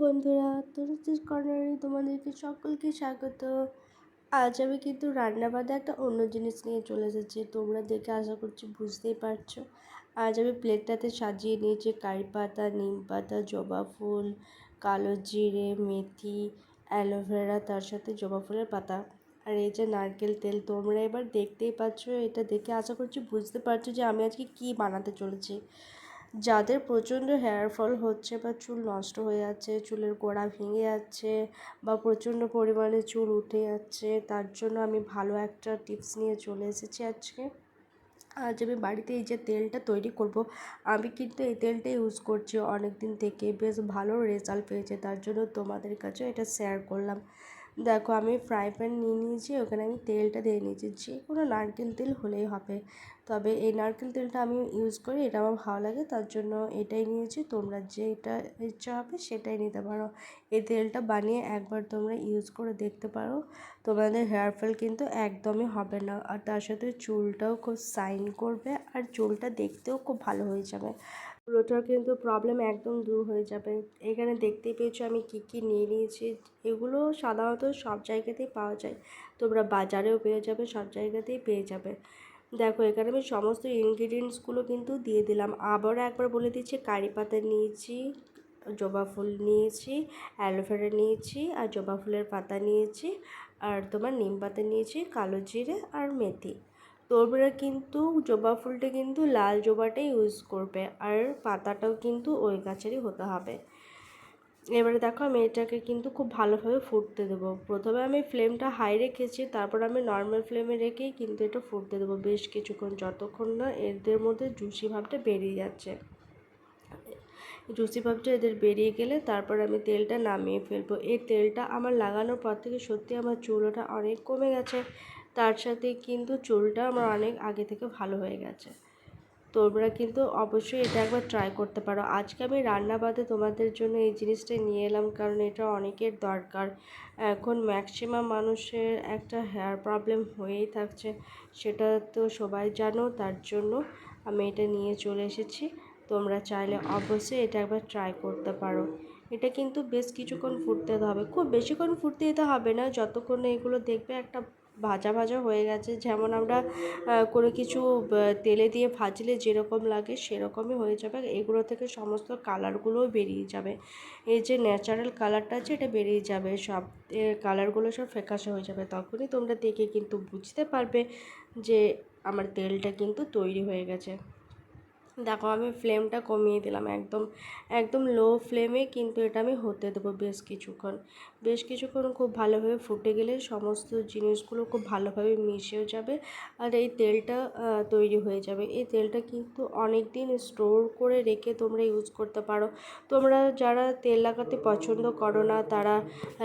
বন্ধুরা তরুচিস কর্নারে তোমাদেরকে সকলকে স্বাগত। আজ আমি কিন্তু রান্না বাদে একটা অন্য জিনিস নিয়ে চলে এসেছি, তোমরা দেখে আশা করছি বুঝতেই পারছ। আজ আমি প্লেটটাতে সাজিয়ে নিয়েছি কারি পাতা, নিম পাতা, জবা ফুল, কালো জিরে, মেথি, অ্যালোভেরা, তার সাথে জবা ফুলের পাতা আর এই যে নারকেল তেল। তোমরা এবার দেখতেই পাচ্ছ, এটা দেখে আশা করছি বুঝতে পারছ যে আমি আজকে কি বানাতে চলেছি। যাদের প্রচণ্ড হেয়ার ফল হচ্ছে বা চুল নষ্ট হয়ে যাচ্ছে, চুলের গোড়া ভেঙে যাচ্ছে বা প্রচণ্ড পরিমাণে চুল উঠে যাচ্ছে, তার জন্য আমি ভালো একটা টিপস নিয়ে চলে এসেছি আজকে। আজ আমি বাড়িতে এই যে তেলটা তৈরি করব, আমি কিন্তু এই তেলটা ইউজ করছি অনেক দিন থেকে, বেশ ভালো রেজাল্ট পেয়েছে, তার জন্য তোমাদের কাছে এটা শেয়ার করলাম। দেখো আমি ফ্রাই প্যান নিয়ে নিয়েছি, ওখানে আমি তেলটা দিয়ে নিয়েছি যে কোনো নারকেল তেল হলেই হবে। তবে এই নারকেল তেলটা আমি ইউজ করি, এটা আমার ভালো লাগে, তার জন্য এটাই নিয়েছি, তোমরা যেটা ইচ্ছা হবে সেটাই নিতে পারো। এই তেলটা বানিয়ে একবার তোমরা ইউজ করে দেখতে পারো, তোমাদের হেয়ার ফল কিন্তু একদমই হবে না। আর তার সাথে চুলটাও খুব সাইন করবে, আর চুলটা দেখতেও খুব ভালো হয়ে যাবে। পুরোটার কিন্তু প্রবলেম একদম দূর হয়ে যাবে। এখানে দেখতে পেয়েছ আমি কি কি নিয়ে নিয়েছি। এগুলো সাধারণত সব জায়গাতেই পাওয়া যায়। তোমরা বাজারেও পেয়ে যাবে, সব জায়গাতেই পেয়ে যাবে। দেখো, এখানে আমি সমস্ত ইনগ্রিডিয়েন্টসগুলো কিন্তু দিয়ে দিলাম। আবারও একবার বলে দিচ্ছি, কারি পাতা নিয়েছি, জবা ফুল নিয়েছি অ্যালোভেরা নিয়েছি, আর জবা ফুলের পাতা নিয়েছি, আর তোমার নিম পাতা নিয়েছি, কালো জিরে আর মেথি। তোমরা কিন্তু জবা ফুলটা কিন্তু লাল জবাটাই ইউজ করবে আর পাতাটাও কিন্তু ওই গাছেরই হতে হবে। এবারে দেখো আমি এটাকে কিন্তু খুব ভালোভাবে ফুটতে দেবো। প্রথমে আমি ফ্লেমটা হাই রেখেছি, তারপর আমি নর্মাল ফ্লেমে রেখেই কিন্তু এটা ফুটতে দেবো। বেশ কিছুক্ষণ, যতক্ষণ না এদের মধ্যে জুসি ভাবটা বেরিয়ে যাচ্ছে। জুসি ভাবটা এদের বেরিয়ে গেলে তারপর আমি তেলটা নামিয়ে ফেলব। এই তেলটা আমার লাগানোর পর থেকে সত্যি আমার চুল ওঠা অনেক কমে গেছে। তার সাথে কিন্তু চুলটা আমার অনেক আগে থেকে ভালো হয়ে গেছে। তোমরা কিন্তু অবশ্যই এটা একবার ট্রাই করতে পারো। আজকে আমি রান্না বাদে তোমাদের জন্য এই জিনিসটা নিয়ে এলাম কারণ এটা অনেকের দরকার। এখন ম্যাক্সিমাম মানুষের একটা হেয়ার প্রবলেম হয়েই থাকছে, সেটা তো সবাই জানো, তার জন্য আমি এটা নিয়ে চলে এসেছি। তোমরা চাইলে অবশ্যই এটা একবার ট্রাই করতে পারো। এটা কিন্তু বেশ কিছুক্ষণ ফুটতে হবে। খুব বেশিক্ষণ ফুটতে দিতে হবে না, যতক্ষণ এগুলো দেখবে একটা ভাজা ভাজা হয়ে গেছে। যেমন আমরা কোনো কিছু তেলে দিয়ে ভাজলে যেরকম লাগে সেরকমই হয়ে যাবে। এগুলো থেকে সমস্ত কালারগুলোও বেরিয়ে যাবে। এই যে ন্যাচারাল কালারটা আছে, এটা বেরিয়ে যাবে। সব কালারগুলো সব ফ্যাকাশে হয়ে যাবে। তখনই তোমরা দেখে কিন্তু বুঝতে পারবে যে আমার তেলটা কিন্তু তৈরি হয়ে গেছে। দেখো আমি ফ্লেমটা কমিয়ে দিলাম একদম একদম লো ফ্লেমে কিন্তু এটা আমি হতে দেবো বেশ কিছুক্ষণ। বেশ কিছুক্ষণ খুব ভালোভাবে ফুটে গেলে সমস্ত জিনিসগুলো খুব ভালোভাবে মিশেও যাবে আর এই তেলটা তৈরি হয়ে যাবে। এই তেলটা কিন্তু অনেক দিন স্টোর করে রেখে তোমরা ইউজ করতে পারো। তোমরা যারা তেল লাগাতে পছন্দ করো না, তারা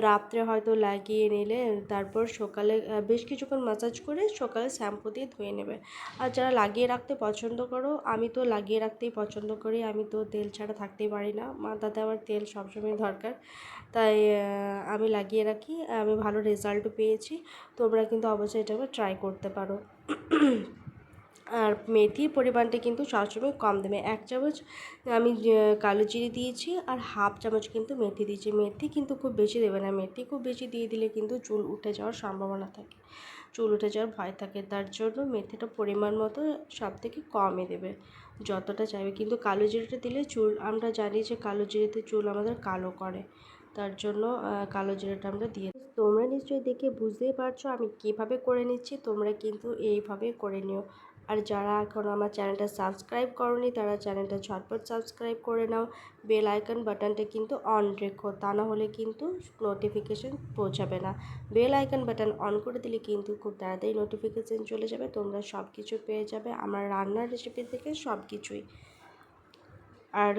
রাত্রে হয়তো লাগিয়ে নিলে, তারপর সকালে বেশ কিছুক্ষণ মাসাজ করে সকালে শ্যাম্পু দিয়ে ধুয়ে নেবে। আর যারা লাগিয়ে রাখতে পছন্দ করো, আমি তো লাগিয়ে রাখতেই পছন্দ করি। আমি তো তেল ছাড়া থাকতেই পারি না। মাথাতে আমার তেল সবসময় দরকার। তাই আমি লাগিয়ে রাখি। আমি ভালো রেজাল্টও পেয়েছি। তোমরা কিন্তু অবশ্যই এটা ট্রাই করতে পারো। আর মেথির পরিমাণটা কিন্তু সবসময় কম দেবে এক চামচ আমি কালো জিরে দিয়েছি আর হাফ চামচ কিন্তু মেথি দিয়েছি। মেথি কিন্তু খুব বেশি দেবে না। মেথি খুব বেশি দিয়ে দিলে কিন্তু চুল উঠে যাওয়ার সম্ভাবনা থাকে। চুল উঠে যাওয়ার ভয় থাকে, তার জন্য মেথিটা পরিমাণ মতো সব থেকে কমই দেবে, যতটা চাইবে। কিন্তু কালো জিরেটা দিলে চুল, আমরা জানি যে কালো জিরেতে চুল আমাদের কালো করে, তার জন্য কালো জিরাটা আমরা দিয়ে তোমরা নিশ্চয়ই দেখে বুঝতেই পারছ আমি কীভাবে করে নিচ্ছি, তোমরা কিন্তু এইভাবে করে নিও। আর যারা এখন আমার চ্যানেলটা সাবস্ক্রাইব করনি, তারা চ্যানেলটা ঝটপট সাবস্ক্রাইব করে নাও। বেল আইকন বাটনটা কিন্তু অন রেখো, তা না হলে কিন্তু নোটিফিকেশান পৌঁছাবে না। বেল আইকন বাটন অন করে দিলে কিন্তু খুব তাড়াতাড়ি নোটিফিকেশান চলে যাবে, তোমরা সব কিছু পেয়ে যাবে। আমার রান্নার রেসিপি থেকে সব কিছুই আর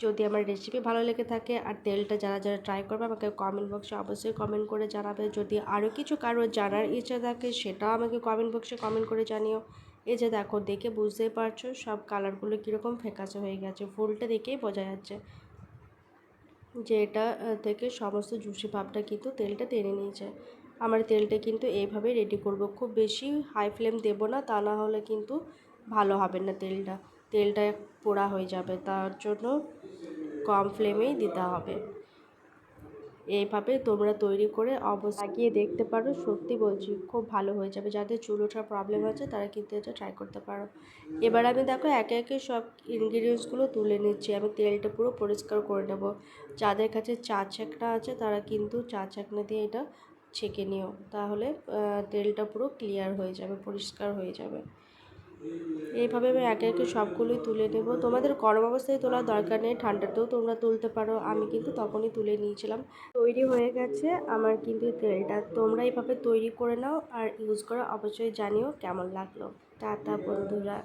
যদি আমার রেসিপি ভালো লেগে থাকে আর তেলটা যারা যারা ট্রাই করবে, আমাকে কমেন্ট বক্সে অবশ্যই কমেন্ট করে জানাবে। যদি আরও কিছু কারও জানার ইচ্ছা থাকে, সেটাও আমাকে কমেন্ট বক্সে কমেন্ট করে জানিও। এই যে দেখো, দেখে বুঝতেই পারছ সব কালারগুলো কীরকম ফেকাসে হয়ে গেছে। ফুলটা দেখেই বোঝা যাচ্ছে যে এটা থেকে সমস্ত জুসি ভাবটা কিন্তু তেলটা টেনে নিয়েছে। আমার তেলটা কিন্তু এইভাবে রেডি করব। খুব বেশি হাই ফ্লেম দেব না, তা না হলে কিন্তু ভালো হবে না তেলটা। তেলটা পোড়া হয়ে যাবে, তার জন্য কম ফ্লেমেই দিতে হবে। এইভাবে তোমরা তৈরি করে অবস্থা লাগিয়ে দেখতে পারো। সত্যি বলছি, খুব ভালো হয়ে যাবে। যাদের চুল ওঠার প্রবলেম আছে, তারা কিন্তু এটা ট্রাই করতে পারো। এবার আমি দেখো, একে একে সব ইনগ্রিডিয়েন্টসগুলো তুলে নিচ্ছি। আমি তেলটা পুরো পরিষ্কার করে নেব। যাদের কাছে চা ছাকনা আছে, তারা কিন্তু চা ছাকনা দিয়ে এটা ছেঁকে নিও। তাহলে তেলটা পুরো ক্লিয়ার হয়ে যাবে, পরিষ্কার হয়ে যাবে। এইভাবে আমি একে একে সবগুলোই তুলে নেব। তোমাদের গরম অবস্থায় তোলার দরকার নেই ঠান্ডাতেও তোমরা তুলতে পারো। আমি কিন্তু তখনই তুলে নিয়েছিলাম। তৈরি হয়ে গেছে আমার কিন্তু তেলটা। তোমরা এইভাবে তৈরি করে নাও আর ইউজ করা। অবশ্যই জানিও কেমন লাগল। টাটা বন্ধুরা।